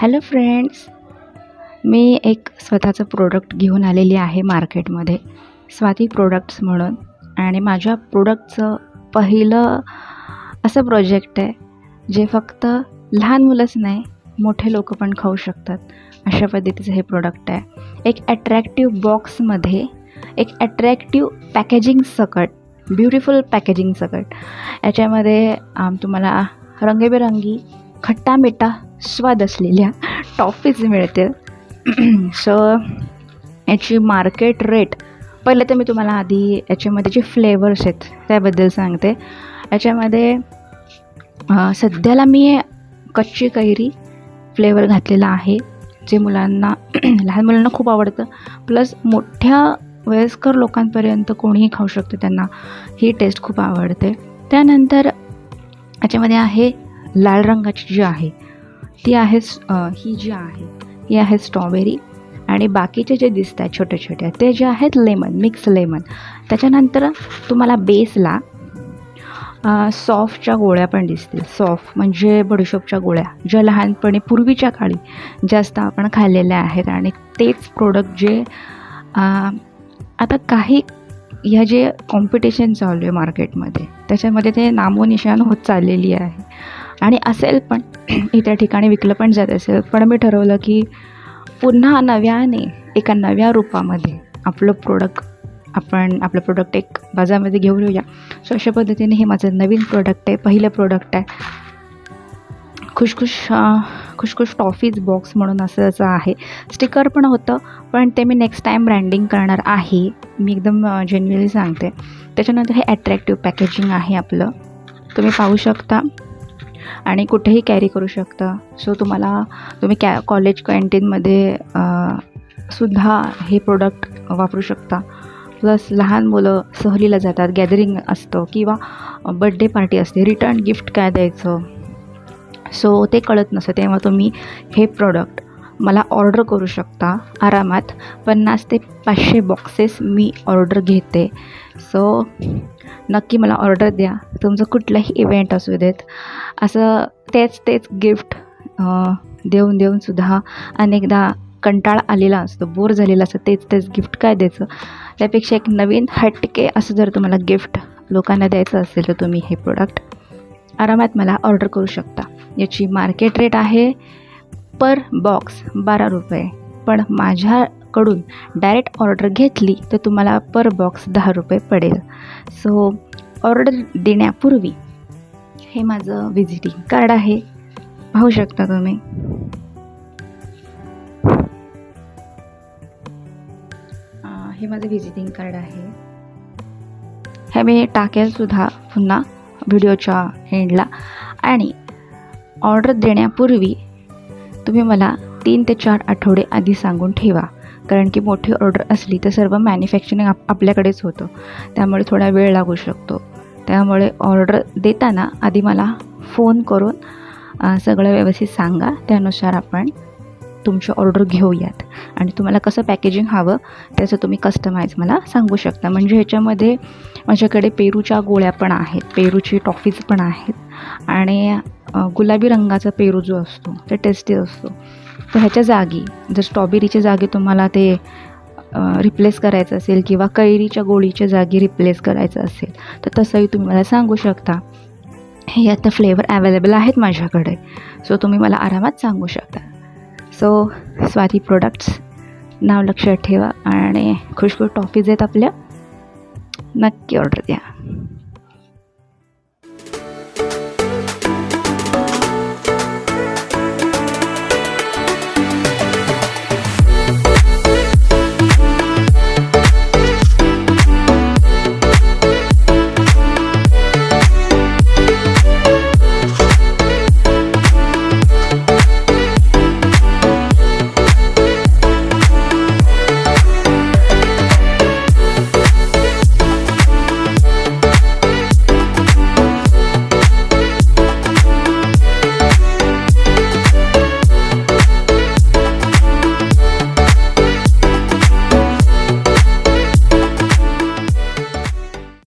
Hello friends मी एक स्वतःचं product घेऊन आलेली आहे मार्केटमध्ये स्वाती प्रोडक्ट्स म्हणून. आणि माझ्या प्रोडक्टचं पहिलं असं प्रोजेक्ट आहे जे फक्त लहान मुलंच नाही मोठे लोक पण खाऊ शकतात. अशा पद्धतीचं हे प्रोडक्ट आहे. एक ॲट्रॅक्टिव्ह बॉक्समध्ये एक ॲट्रॅक्टिव्ह पॅकेजिंग सकट ब्युटिफुल पॅकेजिंग सकट. याच्यामध्ये तुम्हाला रंगीबेरंगी खट्टा मिठा स्वाद असलेल्या टॉफीज मिळतील. सो याची मार्केट रेट पहिले तर मी तुम्हाला आधी याच्यामध्ये जे फ्लेवर्स आहेत त्याबद्दल सांगते. याच्यामध्ये सध्याला मी कच्ची कैरी फ्लेवर घातलेला आहे जे मुलांना लहान मुलांना खूप आवडतं. प्लस मोठ्या वयस्कर लोकांपर्यंत कोणीही खाऊ शकते त्यांना ही टेस्ट खूप आवडते. त्यानंतर याच्यामध्ये आहे लाल रंगाची जी आहे ती आहे ही जी आहे ही आहे स्ट्रॉबेरी आणि बाकीचे जे दिसत आहेत छोटे छोटे ते जे आहेत लेमन मिक्स लेमन त्याच्यानंतर तुम्हाला बेसला सॉफ्टच्या गोळ्या पण दिसतील. सॉफ्ट म्हणजे बडीशोपच्या गोळ्या ज्या लहानपणी पूर्वीच्या काळी जास्त आपण खाल्लेल्या आहेत. आणि तेच प्रोडक्ट जे आता काही ह्या जे कॉम्पिटिशन चालू आहे मार्केटमध्ये त्याच्यामध्ये ते नामोनिशान होत चाललेली आहे. आणि असेल पण इतर ठिकाणी विकलं पण जात असेल. पण मी ठरवलं की पुन्हा नव्याने एका नव्या रूपामध्ये आपलं प्रोडक्ट आपण आपलं प्रोडक्ट एक बाजारामध्ये घेऊन येऊया. सो अशा पद्धतीने हे माझं नवीन प्रोडक्ट आहे पहिलं प्रोडक्ट आहे. खुशखुश खुशखुश टॉफीज बॉक्स म्हणून असं असं आहे. स्टिकर पण होतं पण ते मी नेक्स्ट टाईम ब्रँडिंग करणार आहे. मी एकदम जेन्युअली सांगते. त्याच्यानंतर हे ॲट्रॅक्टिव्ह पॅकेजिंग आहे आपलं. तुम्ही पाहू शकता. आणि कुठेही कॅरी करू शकता. सो तुम्हाला तुम्ही कॅ कॉलेज कॅन्टीनमध्ये सुद्धा हे प्रोडक्ट वापरू शकता. प्लस लहान मुलं सहलीला जातात गॅदरिंग असतं किंवा बड्डे पार्टी असते रिटर्न गिफ्ट काय द्यायचं? सो ते कळत नसतं तेव्हा तुम्ही हे प्रॉडक्ट मला ऑर्डर करू शकता? आरामात. पन्नास ते पाचशे बॉक्सेस मी ऑर्डर घेते. सो नक्की मला ऑर्डर द्या. तुमचं कुठलंही इव्हेंट असू देत. असं तेच तेच गिफ्ट देऊन देऊन सुद्धा अनेकदा कंटाळा आलेला असतो. बोर झालेला असतं. तेच तेच गिफ्ट काय द्यायचं? त्यापेक्षा एक नवीन हटके असं जर तुम्हाला गिफ्ट लोकांना द्यायचं असेल तर तुम्ही हे प्रोडक्ट आरामात मला ऑर्डर करू शकता. याची मार्केट रेट आहे. पर बॉक्स बारा रुपये. पण माझ्याकडून डायरेक्ट ऑर्डर घेतली तर तुम्हाला पर बॉक्स दहा रुपये पडेल. सो ऑर्डर देण्यापूर्वी हे माझं व्हिजिटिंग कार्ड आहे. पाहू शकता तुम्ही. हे माझं व्हिजिटिंग कार्ड आहे. हे मी टाकेलसुद्धा पुन्हा व्हिडिओच्या एंडला. आणि ऑर्डर देण्यापूर्वी तुम्ही मला तीन ते चार आठवडे आधी सांगून ठेवा. कारण की मोठी ऑर्डर असली तर सर्व मॅन्युफॅक्चरिंग आप आपल्याकडेच होतं. त्यामुळे थोडा वेळ लागू शकतो. त्यामुळे ऑर्डर देताना आधी मला फोन करून सगळं व्यवस्थित सांगा. त्यानुसार आपण तुमची ऑर्डर घेऊयात. आणि तुम्हाला कसं पॅकेजिंग हवं त्याचं तुम्ही कस्टमाइज मला सांगू शकता. म्हणजे ह्याच्यामध्ये माझ्याकडे पेरूच्या गोळ्या पण आहेत पेरूची टॉफीज पण आहेत. आणि गुलाबी रंगाचा पेरू जो असतो ते टेस्टी असतो. तर ह्याच्या जागी जर स्ट्रॉबेरीच्या जागी तुम्हाला ते रिप्लेस करायचं असेल किंवा कैरीच्या गोळीच्या जागी रिप्लेस करायचं असेल तर तसंही तुम्ही मला सांगू शकता. हे आता फ्लेवर अवेलेबल आहेत माझ्याकडे. सो तुम्ही मला आरामात सांगू शकता. सो स्वाती प्रोडक्ट्स नाव लक्षात ठेवा आणि खुशखुश टॉफीज आहेत आपल्या. नक्की ऑर्डर द्या.